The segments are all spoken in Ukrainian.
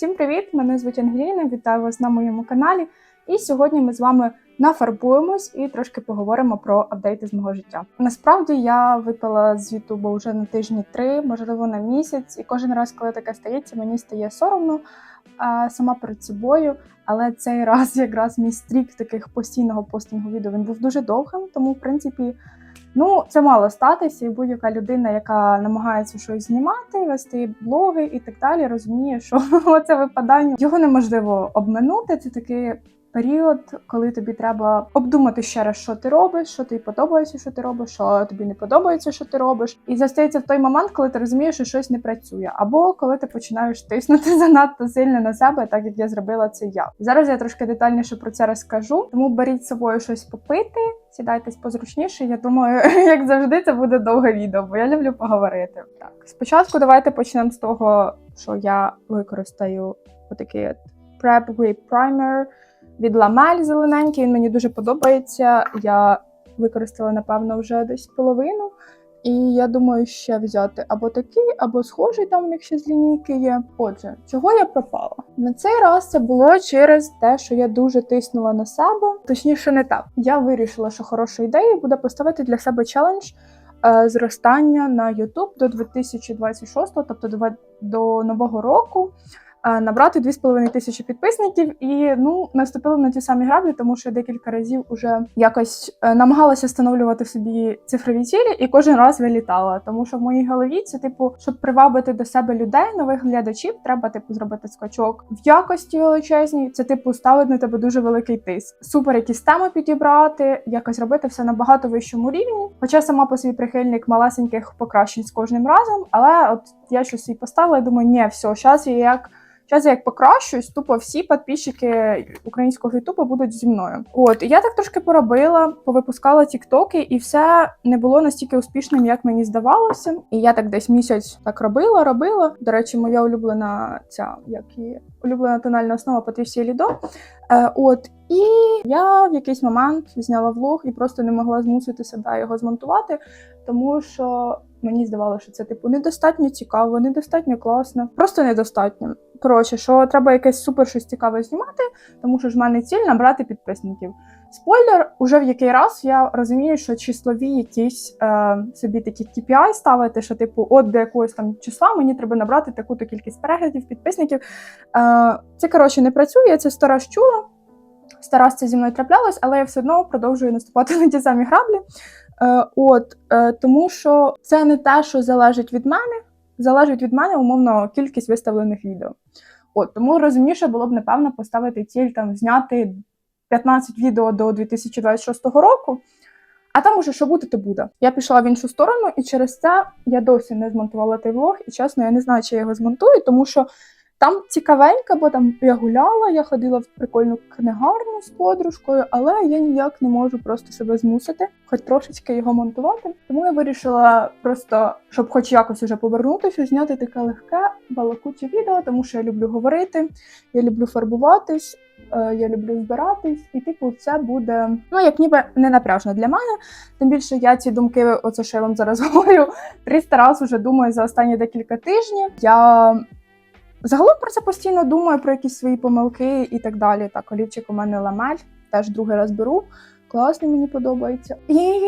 Всім привіт! Мене звуть Ангеліна. Вітаю вас на моєму каналі. І сьогодні ми з вами нафарбуємось і трошки поговоримо про апдейти з мого життя. Насправді я випала з Ютубу вже на тижні три, можливо, на місяць, і кожен раз, коли таке стається, мені стає соромно а, сама перед собою. Але цей раз якраз мій стрік таких постійного постінгу відео він був дуже довгим, тому в принципі. Ну, це мало статися, і будь-яка людина, яка намагається щось знімати, вести блоги і так далі, розуміє, що це випадання його неможливо обминути. Це такий період, коли тобі треба обдумати ще раз, що ти робиш, що тобі подобається, що ти робиш, що тобі не подобається, що ти робиш. І застається в той момент, коли ти розумієш, що щось не працює, або коли ти починаєш тиснути занадто сильно на себе, так як я зробила це я. Зараз я трошки детальніше про це розкажу, тому беріть з собою щось попити. Сідайтесь позручніше. Я думаю, як завжди, це буде довге відео, бо я люблю поговорити. Так, спочатку давайте почнемо з того, що я використаю отакий от Prep Grip Primer від Lamel зелененький. Він мені дуже подобається. Я використала, напевно, вже десь половину. І я думаю, ще взяти або такий, або схожий, там у них ще з лінійки є. Отже, чого я пропала? На цей раз це було через те, що я дуже тиснула на себе. Точніше, не так. Я вирішила, що хорошою ідеєю буде поставити для себе челендж е, зростання на YouTube до 2026, тобто до, до нового року. Е, Набрати 2,5 тисячі підписників, і ну наступили на ті самі граблі, тому що я декілька разів уже якось е, намагалася встановлювати собі цифрові цілі, і кожен раз вилітала. Тому що в моїй голові це, типу, щоб привабити до себе людей, нових глядачів, треба типу зробити скачок в якості величезній. Це типу ставить на тебе дуже великий тиск. Супер, якісь теми підібрати, якось робити все на багато вищому рівні. Хоча сама по собі прихильник малесеньких покращень з кожним разом, але от я щось їй поставила і думаю, ні, все, зараз я як. Зараз я як покращуюсь, тупо всі підписчики українського Ютубу будуть зі мною. От і я так трошки поробила, повипускала тіктоки, і все не було настільки успішним, як мені здавалося. І я так десь місяць так робила, робила. До речі, моя улюблена ця як її улюблена тональна основа Patricia Лідо. Е, от і я в якийсь момент зняла влог і просто не могла змусити себе його змонтувати, тому що мені здавалося, що це типу недостатньо цікаво, недостатньо класно, просто недостатньо. Коротше, що треба якесь супер щось цікаве знімати, тому що ж в мене ціль набрати підписників. Спойлер, уже в який раз я розумію, що числові якісь е, собі такі KPI ставити, що типу, от до якогось там числа мені треба набрати таку-то кількість переглядів, підписників. Е, це коротше не працює, це сто раз чула. Сто раз це зі мною траплялось, але я все одно продовжую наступати на ті самі граблі. Е, от е, тому, що це не те, що залежить від мене, залежить від мене умовно кількість виставлених відео. От тому розумніше було б напевно поставити ціль там зняти 15 відео до 2026 року. А там уже що буде, то буде. Я пішла в іншу сторону, і через це я досі не змонтувала той влог. І чесно, я не знаю, чи я його змонтую, тому що там цікавенько, бо там я гуляла, я ходила в прикольну книгарню з подружкою, але я ніяк не можу просто себе змусити, хоч трошечки його монтувати. Тому я вирішила просто, щоб хоч якось уже повернутися, зняти таке легке балакуче відео, тому що я люблю говорити, я люблю фарбуватись. е, Я люблю збиратись, і типу, це буде ну як ніби не напряжно для мене. Тим більше я ці думки, оце що я вам зараз говорю, 300 разів вже думаю за останні декілька тижнів. Я Загалом про це постійно думаю, про якісь свої помилки і так далі. Так, олівчик у мене ламель, теж другий раз беру. Класний, мені подобається. І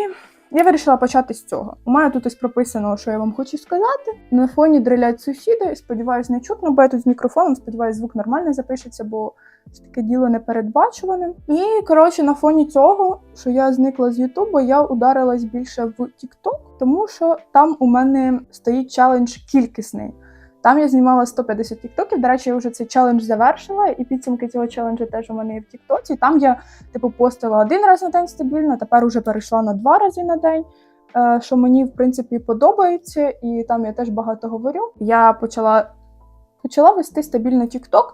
я вирішила почати з цього. У мене тут ось прописано, що я вам хочу сказати. На фоні дрилять сусіди. Сподіваюсь, не чутно, бо я тут з мікрофоном, сподіваюсь, звук нормально запишеться, бо це таке діло непередбачуване. І коротше, на фоні цього, що я зникла з Ютубу, я ударилась більше в TikTok, тому що там у мене стоїть челендж кількісний. Там я знімала 150 тіктоків. До речі, я вже цей челендж завершила, і підсумки цього челенджу теж у мене є в Тіктоці. Там я типу постила один раз на день стабільно, тепер уже перейшла на два рази на день. е, Що мені в принципі подобається, і там я теж багато говорю. Я почала почала вести стабільно TikTok.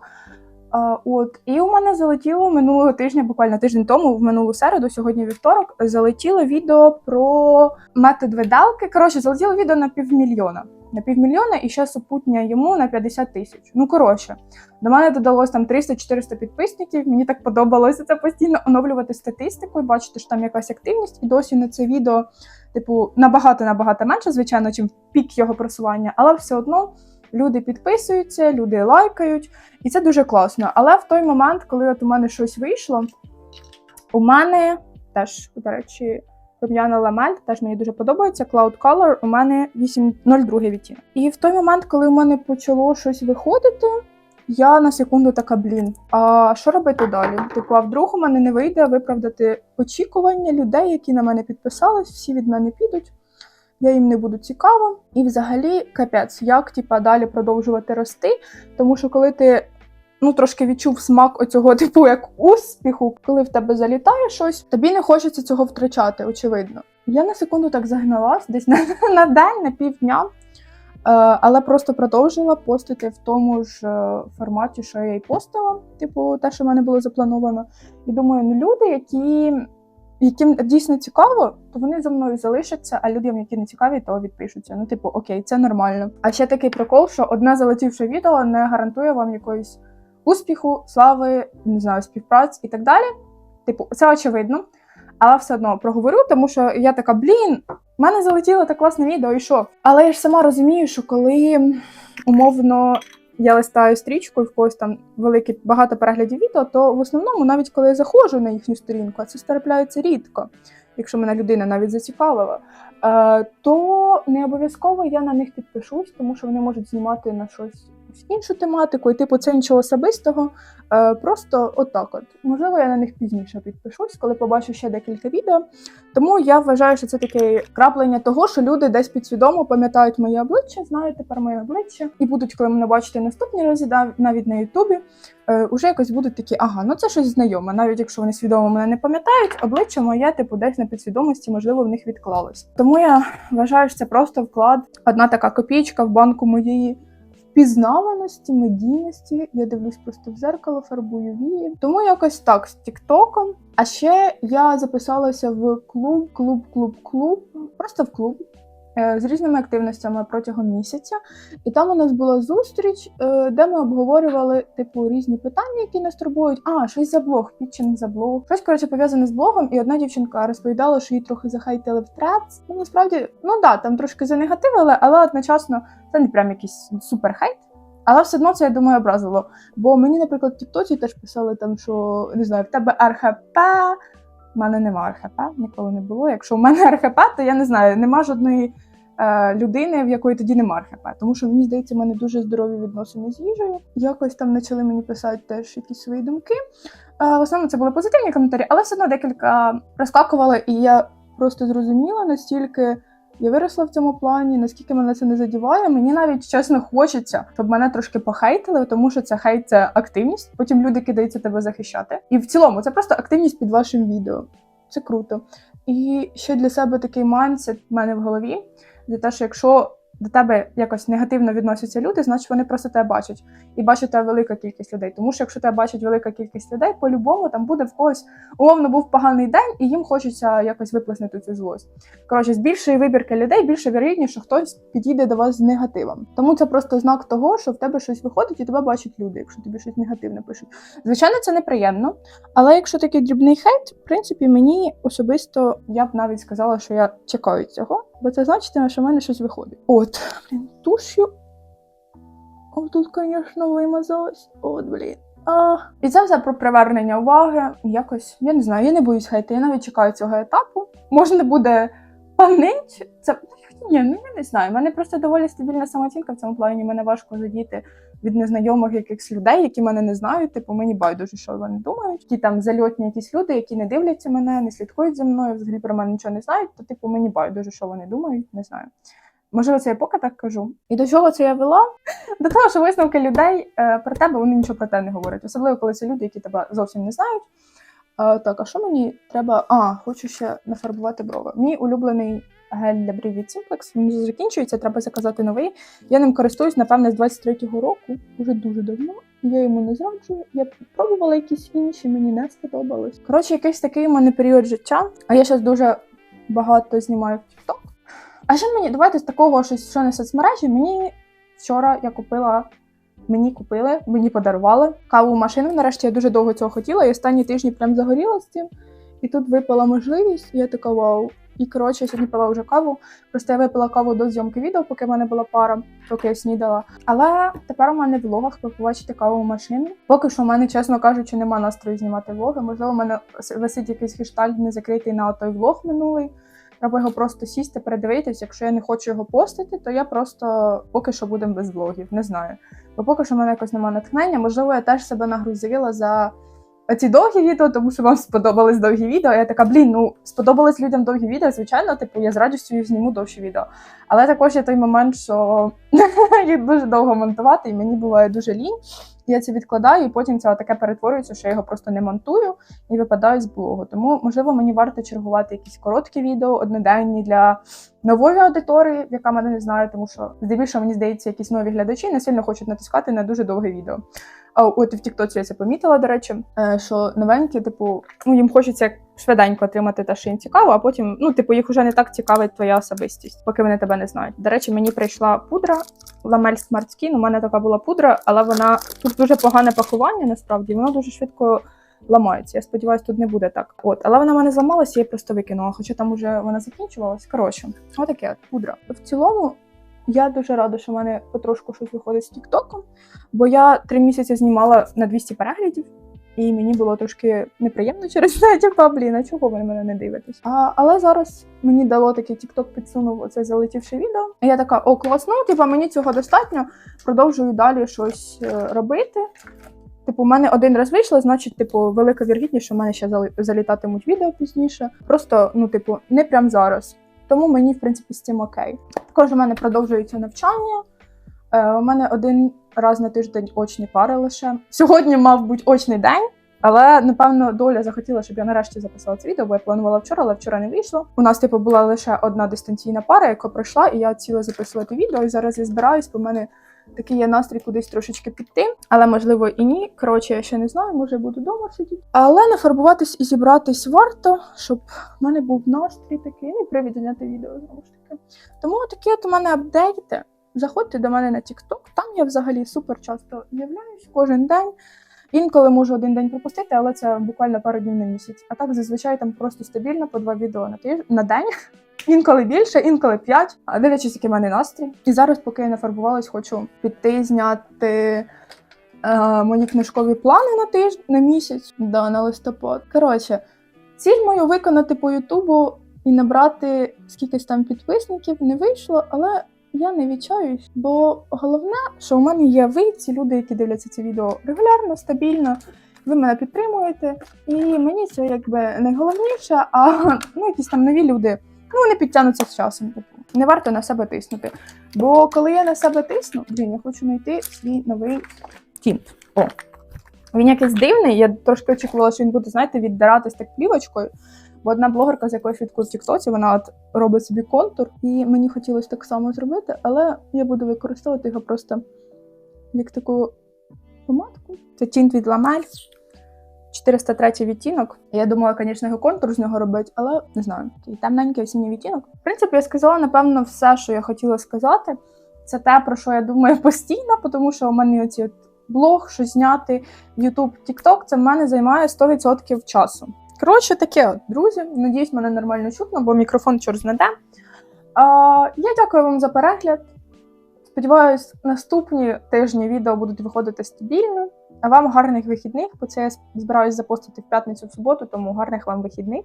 Е, От і у мене залетіло минулого тижня, буквально тиждень тому, в минулу середу, сьогодні вівторок, залетіло відео про метод видалки. Коротше, залетіло відео на півмільйона на півмільйона і ще супутня йому на 50 тисяч. Ну коротше, до мене додалось там 300-400 підписників. Мені так подобалося це постійно оновлювати статистику і бачити, що там якась активність. І досі на це відео, типу, набагато набагато менше, звичайно, чим пік його просування, але все одно люди підписуються, люди лайкають, і це дуже класно. Але в той момент, коли от у мене щось вийшло, у мене теж, до речі, рум'яна ламель, теж мені дуже подобається. Cloud Color у мене 802 відтінок. І в той момент, коли у мене почало щось виходити, я на секунду така, блін, а що робити далі? Типу, а вдруг у мене не вийде виправдати очікування людей, які на мене підписались, всі від мене підуть. Я їм не буду цікава. І взагалі капець, як типа далі продовжувати рости. Тому що коли ти ну трошки відчув смак оцього, типу, як успіху, коли в тебе залітає щось, тобі не хочеться цього втрачати, очевидно. Я на секунду так загналась, десь на, на день, на півдня. Е, але просто продовжила постити в тому ж е, форматі, що я і постила, типу, те, що в мене було заплановано. І думаю, ну люди, які, яким дійсно цікаво, то вони за мною залишаться, а людям, які не цікаві, то відпишуться. Ну, типу, окей, це нормально. А ще такий прикол, що одне залетівше відео не гарантує вам якоїсь успіху, слави, не знаю, співпраці і так далі. Типу, це очевидно. Але все одно проговорю, тому що я така, блін, в мене залетіло так класне відео, і що? Але я ж сама розумію, що коли умовно я листаю стрічку і в когось там велике багато переглядів відео, то в основному, навіть коли я заходжу на їхню сторінку, а це трапляється рідко, якщо мене людина навіть зацікавила, е, то не обов'язково я на них підпишусь, тому що вони можуть знімати на щось іншу тематику, і типу це нічого особистого. Е, просто отак от. Можливо, я на них пізніше підпишусь, коли побачу ще декілька відео. Тому я вважаю, що це таке краплення того, що люди десь підсвідомо пам'ятають моє обличчя, знають тепер моє обличчя, і будуть, коли мене бачити наступні рази, да, навіть на Ютубі, е, уже якось будуть такі, ага, ну це щось знайоме. Навіть якщо вони свідомо мене не пам'ятають, обличчя моє, типу, десь на підсвідомості, можливо, в них відклалось. Тому я вважаю, що це просто вклад, одна така копійка в банку моєї впізнаваності, медійності. Я дивлюсь просто в зеркало, фарбую вії. Тому якось так з Тіктоком. А ще я записалася в клуб, клуб, клуб, клуб, просто в клуб. Е, З різними активностями протягом місяця, і там у нас була зустріч, е, де ми обговорювали типу різні питання, які нас турбують. А щось за блог, пітчинг за блог, щось коротше пов'язане з блогом. І одна дівчинка розповідала, що її трохи захейтили в трец. Ну насправді, ну да, там трошки занегативили, але одночасно це не прям якийсь супер хейт. Але все одно це я думаю образило. Бо мені, наприклад, в Тіктоці теж писали там, що не знаю, в тебе РХП. У мене нема РХП, ніколи не було. Якщо в мене РХП, то я не знаю, нема жодної людини, в якої тоді нема РХП. Тому що мені здається, в мене дуже здорові відносини з їжею. Якось там почали мені писати теж якісь свої думки. Е, в основному це були позитивні коментарі, але все одно декілька розкакували, і я просто зрозуміла настільки. Я виросла в цьому плані, наскільки мене це не задіває. Мені навіть чесно хочеться, щоб мене трошки похейтили, тому що це хейт це активність. Потім люди кидаються тебе захищати. І в цілому це просто активність під вашим відео. Це круто. І ще для себе такий майндсет в мене в голові за те, що якщо до тебе якось негативно відносяться люди, значить вони просто тебе бачать. І бачить тебе велика кількість людей. Тому що якщо тебе бачить велика кількість людей, по-любому там буде в когось умовно був поганий день, і їм хочеться якось виплеснути цю злость. Коротше, з більшої вибірки людей більше вірогідніше, що хтось підійде до вас з негативом. Тому це просто знак того, що в тебе щось виходить, і тебе бачать люди, якщо тобі щось негативне пишуть. Звичайно, це неприємно. Але якщо такий дрібний хейт, в принципі, мені особисто я б навіть сказала, що я чекаю цього, бо це значитиме, що в мене щось виходить. От, блін, туш'ю. О, тут, звісно, вимазалось. От, блін. А, і це все про привернення уваги. Якось, я не знаю, я не боюсь хейти, я навіть чекаю цього етапу. Можна буде панить. Це ні, ну я не знаю. У мене просто доволі стабільна самооцінка в цьому плані. Мене важко задіти від незнайомих якихось людей, які мене не знають. Типу, мені байдуже, що вони думають. Ті там зальотні якісь люди, які не дивляться мене, не слідкують за мною, взагалі про мене нічого не знають. То типу мені байдуже, що вони думають, не знаю. Можливо, це я поки так кажу. І до чого це я вела? До того, що висновки людей е, про тебе вони нічого про те не говорять. Особливо, коли це люди, які тебе зовсім не знають. Е, так, а що мені треба? А, хочу ще нафарбувати брови. Мій улюблений гель для брів від Simplex, він закінчується, треба заказати новий. Я ним користуюсь, напевне, з 23-го року, уже дуже давно. Я йому не зраджую. Я пробувала якісь інші, мені не сподобалось. Коротше, якийсь такий у мене період життя. А я зараз дуже багато знімаю в TikTok. А ще мені давайте з такого щось, що не соцмережі. Мені вчора я купила. Мені купили, мені подарували каву машину. Нарешті я дуже довго цього хотіла. І останні тижні прям загоріла з цим. І тут випала можливість, і я така вау. І коротше, я сьогодні пила вже каву. Просто я випила каву до зйомки відео, поки в мене була пара, поки я снідала. Але тепер у мене в влогах ви побачите каву машину. Поки що у мене, чесно кажучи, нема настрою знімати влоги. Можливо, у мене висить якийсь гештальт не закритий на той влог минулий. Треба його просто сісти, передивитись. Якщо я не хочу його постити, то я просто поки що будемо без влогів. Не знаю. Бо поки що в мене якось немає натхнення. Можливо, я теж себе нагрузила за ці довгі відео, тому що вам сподобались довгі відео. Я така, блін, ну сподобались людям довгі відео. Звичайно, типу, я з радістю їх зніму довші відео. Але також є той момент, що їх дуже довго монтувати, і мені буває дуже лінь. Я це відкладаю, і потім це таке перетворюється, що я його просто не монтую і випадаю з блогу. Тому, можливо, мені варто чергувати якісь короткі відео, одноденні для нової аудиторії, яка мене не знає, тому що здебільшого мені здається, якісь нові глядачі не сильно хочуть натискати на дуже довге відео. А от в Тіктоці я це помітила, до речі, е, що новенькі, типу, ну їм хочеться швиденько отримати те, що їм цікаво, а потім, ну, типу, їх вже не так цікавить твоя особистість, поки вони тебе не знають. До речі, мені прийшла пудра Ламель Smart Skin. У мене така була пудра, але вона тут дуже погане пакування, насправді, воно дуже швидко. Ламається. Я сподіваюся, тут не буде так. От, але вона в мене зламалася, я просто викинула, хоча там уже вона закінчувалась. Коротше, отаке от пудра. В цілому, я дуже рада, що в мене потрошку щось виходить з Тіктоком, бо я три місяці знімала на 200 переглядів, і мені було трошки неприємно через це. Типа, блін, а чого ви мене не дивитесь? А, але зараз мені дало такий Тікток підсунув оце залетівши відео. І я така, о, класно, типа мені цього достатньо. Продовжую далі щось е, робити. Типу, у мене один раз вийшло, значить, типу, велика вірогідність, що в мене ще залітатимуть відео пізніше. Просто, ну, типу, не прям зараз. Тому мені, в принципі, з цим окей. Також у мене продовжується навчання. Е, у мене один раз на тиждень очні пари лише. Сьогодні мав бути очний день. Але напевно доля захотіла, щоб я нарешті записала це відео, бо я планувала вчора, але вчора не вийшло. У нас типу була лише одна дистанційна пара, яка пройшла, і я ціла записувати відео. І зараз я збираюсь, бо в мене такий є настрій кудись трошечки піти, але можливо і ні. Коротше, я ще не знаю, може буду вдома сидіти. Але нафарбуватись і зібратись варто, щоб в мене був настрій такий, ну і привід зняти відео знову ж таки. Тому такі от у мене апдейти. Заходьте до мене на TikTok, там я взагалі супер часто з'являюсь кожен день. Інколи можу один день пропустити, але це буквально пару днів на місяць. А так зазвичай там просто стабільно по два відео на тиж... на день. Інколи більше, інколи п'ять. А дивлячись, який в мене настрій. І зараз, поки я нафарбувалась, хочу піти зняти е, мої книжкові плани на тиждень на місяць, да, на листопад. Коротше, ціль мою виконати по Ютубу і набрати скількись там підписників не вийшло, але я не відчаюсь, бо головне, що у мене є ви, ці люди, які дивляться ці відео регулярно, стабільно. Ви мене підтримуєте, і мені це якби найголовніше, а ну, якісь там нові люди, ну вони підтягнуться з часом. Типу. Не варто на себе тиснути. Бо коли я на себе тисну, блін, я хочу знайти свій новий тінт. О. Він якийсь дивний. Я трошки очікувала, що він буде, знаєте, віддиратись так плівочкою. Бо одна блогерка з якоїсь відку в Тіктоці, вона от робить собі контур, і мені хотілося так само зробити, але я буду використовувати його просто як таку помадку. Це тінт від Ламель. 403 відтінок. Я думала, звісно, його контур з нього робити, але не знаю. Такий темненький осінній відтінок. В принципі, я сказала, напевно, все, що я хотіла сказати. Це те, про що я думаю постійно, тому що у мене оці блог, що зняти, YouTube, TikTok, це в мене займає 100% часу. Коротше, таке, от, друзі. Надіюсь, мене нормально чутно, бо мікрофон чорт знаде. Я дякую вам за перегляд. Сподіваюсь, наступні тижні відео будуть виходити стабільно. А вам гарних вихідних, бо це я збираюсь запостити в п'ятницю в суботу, тому гарних вам вихідних.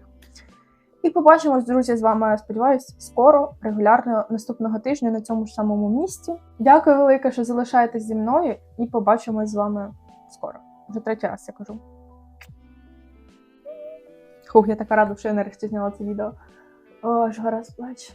І побачимось, друзі, з вами, сподіваюсь, скоро, регулярно наступного тижня на цьому ж самому місці. Дякую велике, що залишаєтесь зі мною, і побачимось з вами скоро. Вже третій раз я кажу. Хух, я така рада, що я нарешті зняла це відео. О, ж гаразд плач.